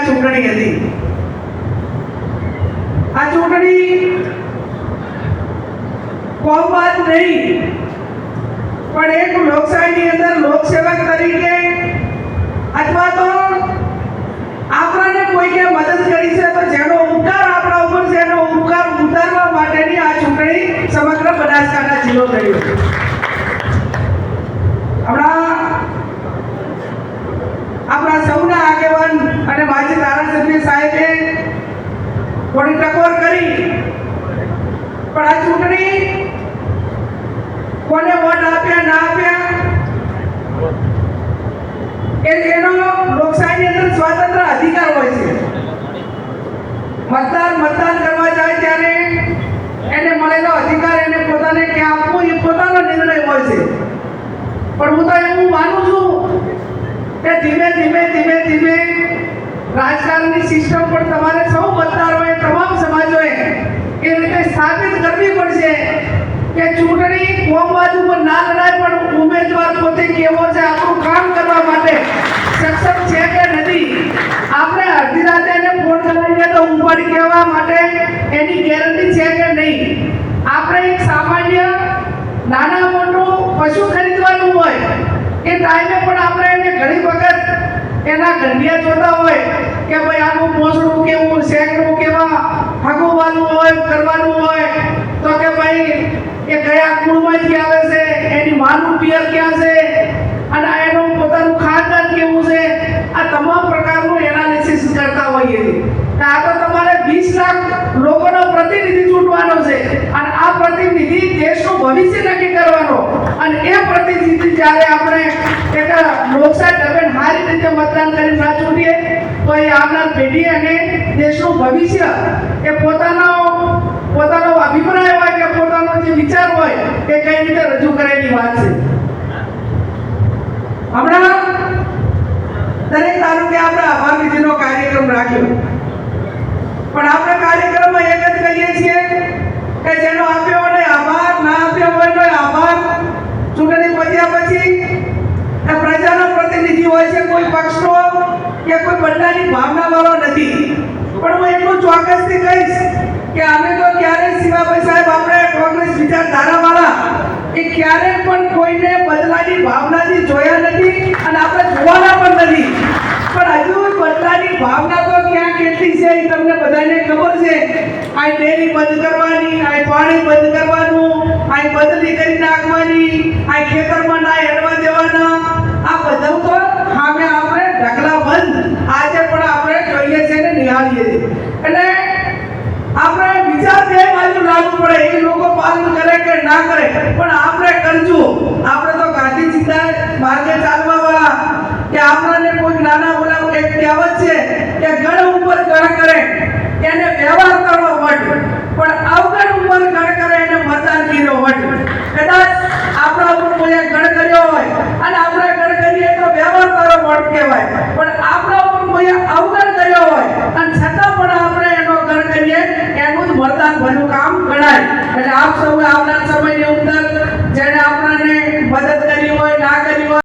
આ ચૂંટણી હતી. આ ચૂંટણી કોમવાદ નહીં, પણ એક લોકશાહીની અંદર લોકસેવક તરીકે અથવા તો આપણને કોઈને મદદ કરી છે તો જેનો ઉપકાર આપણા ઉપર છે, એનો ઉપકાર ઉતારવા માટેની આ ચૂંટણી સમગ્ર બનાસકાંઠા જિલ્લો કર્યો હમણાં આપણા સૌના આગેવાન અને માજી ધારાસભ્ય સાહેબે થોડી ટકોર કરી. પણ આ ચૂંટણી કોને વોટ આપ્યા, ના આપ્યા, એ એનો લોકશાહીની અંદર સ્વતંત્ર અધિકાર હોય છે. મતદાર મતદાન કરવા જાય ત્યારે એને મળેલો અધિકાર એને પોતાને ક્યાં આપવો એ પોતાનો નિર્ણય હોય છે. પણ હું તો એવું માનું છું કે ધીમે ધીમે ધીમે ધીમે રાજકારણની સિસ્ટમ પણ તમારે સૌ મતદારોએ, તમામ સમાજોએ એ રીતે સ્થાપિત કરવી પડશે કે ચૂંટણી કોમવાદ ઉપર ના લડાય, પણ ઉમેદવાર પોતે કેવો છે આપણું કામ કરવા માટે સક્ષમ છે કે નથી? આપણે અડધી રાતે એને ફોન કરાવીને તો ઉપાડી કહેવા માટે એની ગેરંટી છે કે નહીં? આપણે એક સામાન્ય નાના મોટું પશુ ખરીદવાનું હોય, એ ટાઈમે પણ આપણે એને કે ભાઈ આનું પોસડું કેવું શેકડું કેવા ભાગવવાનું હોય, કરવાનું હોય, તો કે ભાઈ એ કયા કુળમાંથી આવે છે, એની માનું પિયર ક્યાં છે, અને એનું પોતાનું ખાનદાન કેવું છે, આ તમામ પ્રકારનું એનાલિસિસ કરતા હોઈએ છીએ. આ તો તમારે 20 લાખ લોકોનો પ્રતિનિધિ ચૂંટવાનો છે, અને આ પ્રતિનિધિ દેશનું ભવિષ્ય નક્કી કરવાનો. અને એ પ્રતિનિધિ જ્યારે આપણે એક લોકશાહી ઢબે સારી રીતે મતદાન કરી ના ચૂંટીએ તો એ આવનાર પેઢી અને દેશનું ભવિષ્ય એ પોતાનો પોતાનો અભિપ્રાય હોય કે પોતાનો જે વિચાર હોય, એ કઈ રીતે રજૂ કરેલી વાત છે? હમણાં દરેક તાલુકે આપણે આભાર વિધિનો કાર્યક્રમ રાખ્યો. પણ આપણે કાર્યક્રમમાં એક જ કહીએ છીએ કે જેનો આપ્યો હોય, આભાર, ના આપ્યો હોય તો આભાર ચૂંટણી પત્યા પછી એ પ્રજાનો પ્રતિનિધિ હોય છે કોઈ પક્ષનો કે કોઈ બદલાની ભાવના વાળો નથી. પણ હું એટલું ચોક્કસથી કહીશ કે અમે તો ક્યારેય શિવાભાઈ સાહેબ આપણે કોંગ્રેસ વિચારધારાવાળા એ ક્યારેય પણ કોઈને બદલાની ભાવનાથી જોયા નથી અને આપણે જોવાના પણ નથી. પણ હજુ બદલાની ભાવના તો ક્યાં કેટલી છે એ તમને બધાને ખબર છે. આ ડેરી બંધ કરવાની આ પાણી બંધ કરવાનું આ બદલી કરી નાખવાની આ ખેતરમાં છે કે ગણ ઉપર ગણ કરે, એને વ્યવહાર કરવો વટ. પણ અવગણ ઉપર ગણ કરે, એને મજાકીનો વટ. કદાચ આપણા ઉપર કોઈએ ગણ કર્યો હોય, અને આપણે ગણ કરીએ તો વ્યવહાર કરો વટ કહેવાય. પણ આપણા ઉપર કોઈ અવગણ કર્યો હોય, અને છતાં પણ આપણે એનો ગણ કરીએ, એનું જ વરદાન ભર્યું કામ ગણાય. એટલે આપ સૌ આવનાર સમય